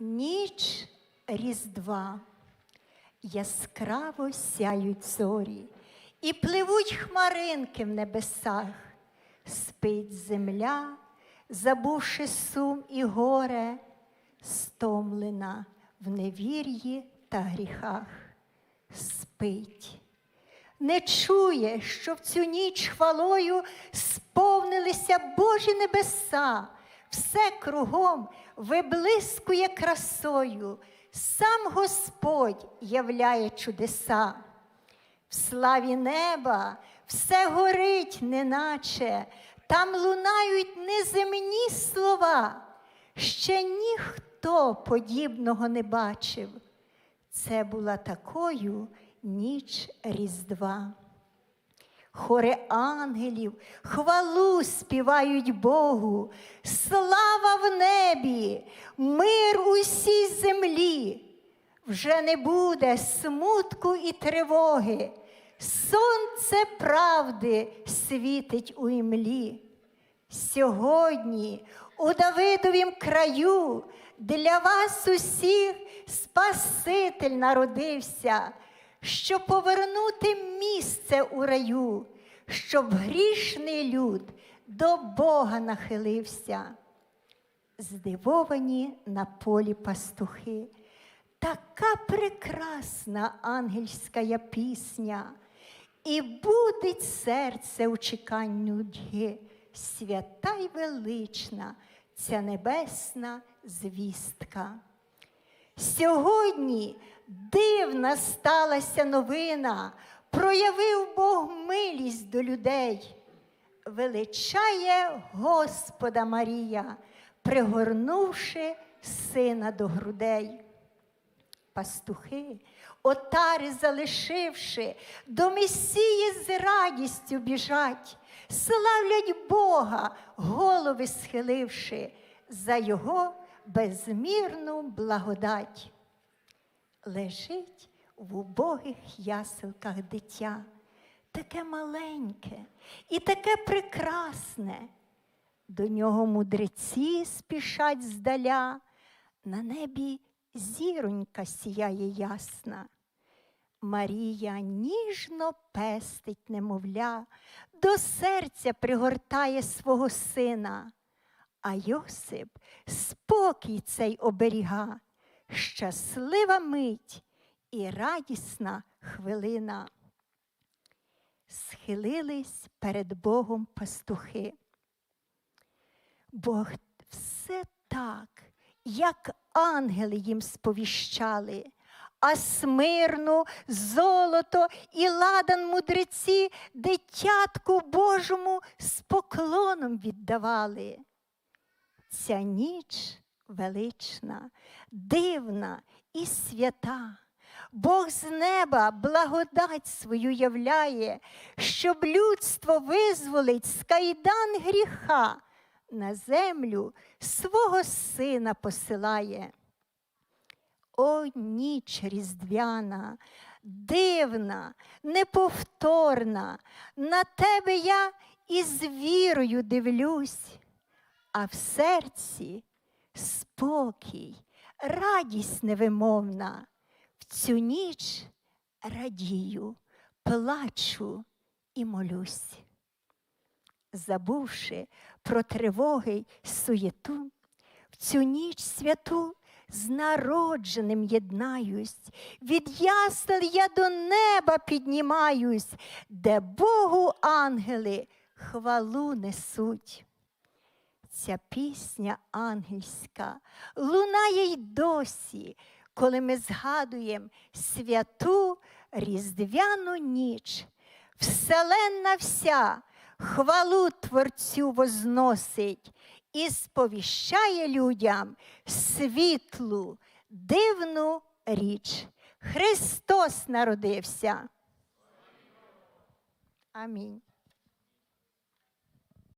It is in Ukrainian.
Ніч Різдва, яскраво сяють зорі, і пливуть хмаринки в небесах, спить земля, забувши сум і горе, стомлена в невір'ї та гріхах, спить. Не чує, що в цю ніч хвалою сповнилися Божі небеса, все кругом виблискує красою, сам Господь являє чудеса. В славі неба все горить, неначе, там лунають неземні слова. Ще ніхто подібного не бачив. Це була такою ніч Різдва. Хори ангелів хвалу співають Богу, слава в небі, мир усій землі. Вже не буде смутку і тривоги, сонце правди світить у імлі. Сьогодні у Давидовім краю для вас усіх Спаситель народився, щоб повернути місце у раю, щоб грішний люд до Бога нахилився. Здивовані на полі пастухи, така прекрасна ангельська пісня, і будить серце у чеканню дьги, свята й велична ця небесна звістка. Сьогодні дивна сталася новина, проявив Бог милість до людей. Величає Господа Марія, пригорнувши сина до грудей. Пастухи, отари залишивши, до Месії з радістю біжать, славлять Бога, голови схиливши за Його безмірну благодать. Лежить в убогих яселках дитя, таке маленьке і таке прекрасне. До нього мудреці спішать здаля, на небі зіронька сіяє ясна. Марія ніжно пестить немовля, до серця пригортає свого сина, а Йосип спокій цей оберіга, щаслива мить і радісна хвилина. Схилились перед Богом пастухи. Бог все так, як ангели їм сповіщали, а смирну, золото і ладан мудреці дитятку Божому з поклоном віддавали. Ця ніч велична, дивна і свята. Бог з неба благодать свою являє, щоб людство визволить з кайдан гріха, на землю свого сина посилає. О, ніч різдвяна, дивна, неповторна, на тебе я із вірою дивлюсь, а в серці спокій, радість невимовна. В цю ніч радію, плачу і молюсь. Забувши про тривоги й суєту, в цю ніч святу з народженим єднаюсь, від ясел я до неба піднімаюсь, де Богу ангели хвалу несуть. Ця пісня ангельська лунає й досі, коли ми згадуємо святу різдвяну ніч. Вселенна вся хвалу Творцю возносить і сповіщає людям світлу, дивну річ. Христос народився. Амінь.